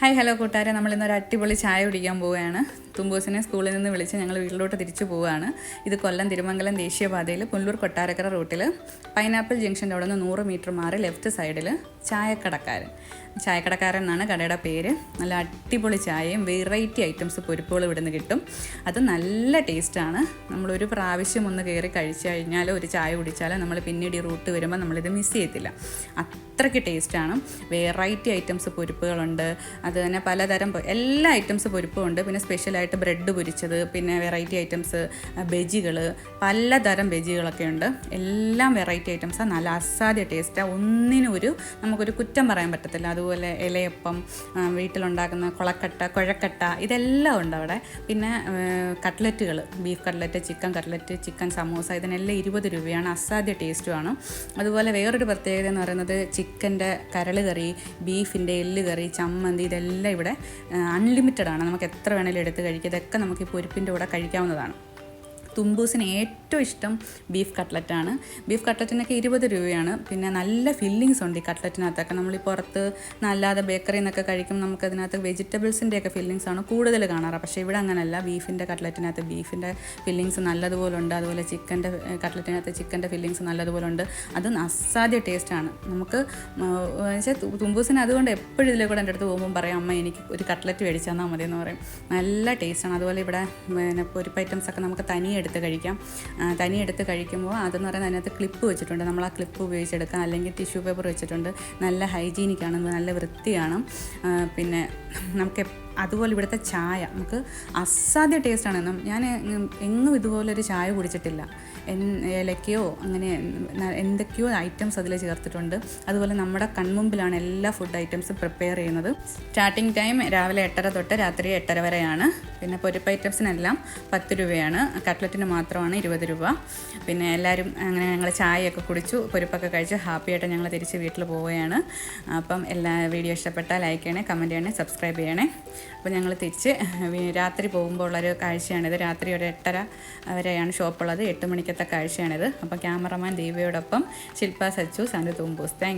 Hi hello കൂട്ടുകാരെ. നമ്മൾ ഇന്നൊരു അടിപൊളി ചായ കുടിക്കാൻ പോവുകയാണ്. തുമ്പൂസിനെ സ്കൂളിൽ നിന്ന് വിളിച്ച് ഞങ്ങൾ വീട്ടിലോട്ട് തിരിച്ചു പോവുകയാണ്. ഇത് കൊല്ലം തിരുമംഗലം ദേശീയപാതയിൽ പുല്ലൂർ കൊട്ടാരക്കര റൂട്ടിൽ പൈനാപ്പിൾ ജംഗ്ഷന്റെ അവിടെ നിന്ന് നൂറ് മീറ്റർ മാറി ലെഫ്റ്റ് സൈഡിൽ ചായക്കടക്കാരൻ. ചായക്കടക്കാരൻ എന്നാണ് കടയുടെ പേര്. നല്ല അടിപൊളി ചായയും വെറൈറ്റി ഐറ്റംസ് പൊരിപ്പുകൾ ഇവിടുന്ന് കിട്ടും. അത് നല്ല ടേസ്റ്റാണ് നമ്മളൊരു പ്രാവശ്യം ഒന്ന് കയറി കഴിച്ചു കഴിഞ്ഞാൽ ഒരു ചായ കുടിച്ചാൽ നമ്മൾ പിന്നീട് ഈ റൂട്ട് വരുമ്പോൾ നമ്മളിത് മിസ് ചെയ്യത്തില്ല. അത്രയ്ക്ക് ടേസ്റ്റാണ് വെറൈറ്റി ഐറ്റംസ് പൊരിപ്പുകളുണ്ട്. അത് തന്നെ പലതരം എല്ലാ ഐറ്റംസ് പൊരിപ്പും ഉണ്ട്. പിന്നെ സ്പെഷ്യലായിട്ട് ബ്രെഡ് പൊരിച്ചത് പിന്നെ വെറൈറ്റി ഐറ്റംസ് ബജികൾ പലതരം ബജികളൊക്കെ ഉണ്ട്. എല്ലാം വെറൈറ്റി ഐറ്റംസാണ് നല്ല അസാധ്യ ടേസ്റ്റാണ് ഒന്നിനും ഒരു നമുക്കൊരു കുറ്റം പറയാൻ പറ്റത്തില്ല. അതുപോലെ ഇലയപ്പം വീട്ടിലുണ്ടാക്കുന്ന കുളക്കട്ട കുഴക്കട്ട ഇതെല്ലാം ഉണ്ട് അവിടെ. പിന്നെ കട്ട്ലറ്റുകൾ beef cutlet chicken cutlet chicken samosa ഇതിനെല്ലാം ഇരുപത് രൂപയാണ്. അസാധ്യ ടേസ്റ്റുമാണ് അതുപോലെ വേറൊരു പ്രത്യേകത എന്ന് പറയുന്നത് ചിക്കന്റെ കരൾ കറി ബീഫിന്റെ എല്ല് കറി ചമ്മന്തി ഇതെല്ലാം ഇവിടെ അൺലിമിറ്റഡ് ആണ്. നമുക്ക് എത്ര വേണേലും എടുത്ത് കഴിക്കാം. ഇതൊക്കെ നമുക്ക് ഈ പൊരിപ്പിന്റെ കൂടെ കഴിക്കാവുന്നതാണ്. തുമ്പൂസിന് ഏറ്റവും ഇഷ്ടം ബീഫ് കട്ട്ലറ്റാണ് ബീഫ് കട്ട്ലറ്റിനൊക്കെ ഇരുപത് രൂപയാണ്. പിന്നെ നല്ല ഫില്ലിങ്സ് ഉണ്ട് ഈ കട്ട്ലറ്റിനകത്തൊക്കെ നമ്മൾ ഈ പുറത്ത് അല്ലാതെ ബേക്കറിയിൽ നിന്നൊക്കെ കഴിക്കുമ്പോൾ നമുക്കതിനകത്ത് വെജിറ്റബിൾസിന്റെയൊക്കെ ഫില്ലിങ്സ് ആണ് കൂടുതൽ കാണാറ്. പക്ഷേ ഇവിടെ അങ്ങനെയല്ല. ബീഫിന്റെ കട്ട്ലറ്റിനകത്ത് ബീഫിന്റെ ഫില്ലിങ്സ് നല്ലതുപോലെ ഉണ്ട്. അതുപോലെ ചിക്കന്റെ കട്ട്ലറ്റിനകത്ത് ചിക്കന്റെ ഫില്ലിങ്സ് നല്ലതുപോലെ ഉണ്ട്. അത് അസാധ്യ ടേസ്റ്റാണ് നമുക്ക് തുമ്പൂസിന് അതുകൊണ്ട് എപ്പോഴും ഇതിലെ കൂടെ എന്റെ അടുത്ത് പോകുമ്പോൾ പറയാം അമ്മ എനിക്ക് ഒരു കട്ട്ലറ്റ് മേടിച്ചു തന്നാൽ മതി എന്ന് പറയും. നല്ല ടേസ്റ്റാണ് അതുപോലെ ഇവിടെ പിന്നെ പൊരിപ്പ് ഐറ്റംസ് ഒക്കെ നമുക്ക് തനിയെ എടുത്ത് കഴിക്കാം. തനി എടുത്ത് കഴിക്കുമ്പോൾ അതെന്ന് പറയുന്നത് അതിനകത്ത് ക്ലിപ്പ് വെച്ചിട്ടുണ്ട്. നമ്മൾ ആ ക്ലിപ്പ് ഉപയോഗിച്ചെടുക്കാം. അല്ലെങ്കിൽ ടിഷ്യൂ പേപ്പർ വെച്ചിട്ടുണ്ട്. നല്ല ഹൈജീനിക്കാണ് നല്ല വൃത്തിയാണ്. പിന്നെ നമുക്ക് അതുപോലെ ഇവിടുത്തെ ചായ. നമുക്ക് അസാധ്യ ടേസ്റ്റാണ് ഞാൻ എങ്ങും ഇതുപോലൊരു ചായ കുടിച്ചിട്ടില്ല. ഏലക്കയോ അങ്ങനെ എന്തൊക്കെയോ ഐറ്റംസ് അതിൽ ചേർത്തിട്ടുണ്ട്. അതുപോലെ നമ്മുടെ കൺമുമ്പിലാണ് എല്ലാ ഫുഡ് ഐറ്റംസും പ്രിപ്പയർ ചെയ്യുന്നത്. സ്റ്റാർട്ടിംഗ് ടൈം രാവിലെ എട്ടര തൊട്ട് രാത്രി എട്ടര വരെയാണ്. പിന്നെ പൊരിപ്പ് ഐറ്റംസിനെല്ലാം പത്ത് രൂപയാണ്. കട്ട്ലറ്റിന് മാത്രമാണ് ഇരുപത് രൂപ. പിന്നെ എല്ലാവരും അങ്ങനെ ഞങ്ങൾ ചായയൊക്കെ കുടിച്ചു പൊരിപ്പൊക്കെ കഴിച്ച് ഹാപ്പിയായിട്ട് ഞങ്ങൾ തിരിച്ച് വീട്ടിൽ പോവുകയാണ്. അപ്പം എല്ലാ വീഡിയോ ഇഷ്ടപ്പെട്ടാൽ ലൈക്ക് ചെയ്യണേ കമന്റ് ചെയ്യണേ സബ്സ്ക്രൈബ് ചെയ്യണേ. അപ്പോൾ ഞങ്ങൾ തിരിച്ച് രാത്രി പോകുമ്പോൾ ഉള്ളൊരു കാഴ്ചയാണിത്. രാത്രി ഒരു എട്ടര വരെയാണ് ഷോപ്പുള്ളത്. എട്ട് മണിക്കത്തെ കാഴ്ചയാണിത്. അപ്പോൾ ക്യാമറമാൻ ദീപയോടൊപ്പം ശില്പ സച്ചു സനു തുമ്പൂസ്. താങ്ക്